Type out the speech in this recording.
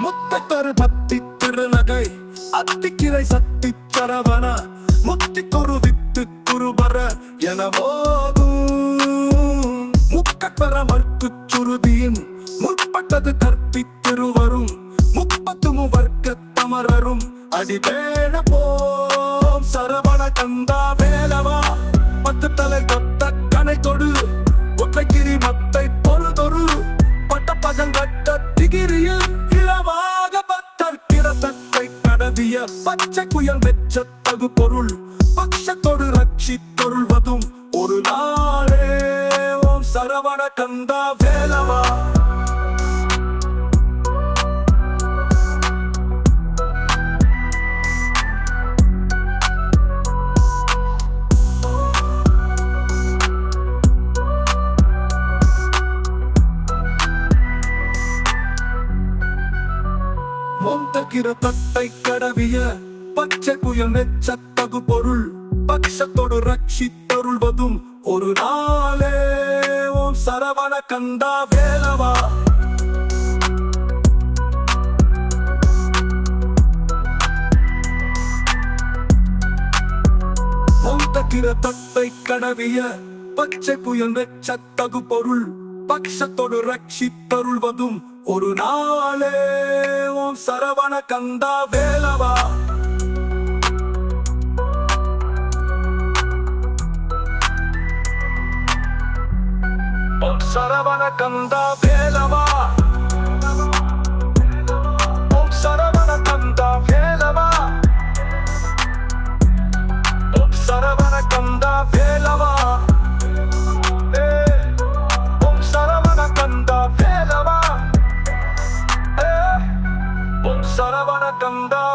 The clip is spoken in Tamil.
முத்தத்தரு பத்தி திருநகை அத்திக்கிரை சத்தி தரவன முத்தி தொரு வித்து குருபர என போதும் முக்கப்பெற மறுத்து சுருதியின் முற்பட்டது கற்பி திருவரும் முப்பத்து வர்க்க தமரரும் அடிபேண போம். சரவண கந்தா வேலவா பத்து தலை கொத்த கனை தொடு கடவிய பச்சை குயல் வெச்ச தகு பொருள். பக்ஷத்தோடு ரட்சி தொருள்வதும் ஒரு நாளே. ஓம் சரவண கந்தா வேலவா. மொந்தகிற தட்டை கடவிய பச்சை குயல் நெச்சத்தகு பொருள் பக்ஷத்தோடு ரட்சி தருள்வதும் ஒரு நாளே. ஓம் சரவண கந்தா வேலவா. மொந்தகிற தட்டை கடவிய பச்சை புயல் நெச்சத்தகு பொருள் பட்சத்தோடு ரட்சித்தருள்வதும் ஒரு நாளே. ஓம் சரவண கந்தா வேலவா. சரவண கந்தா வேலவா. மட்டும்தான்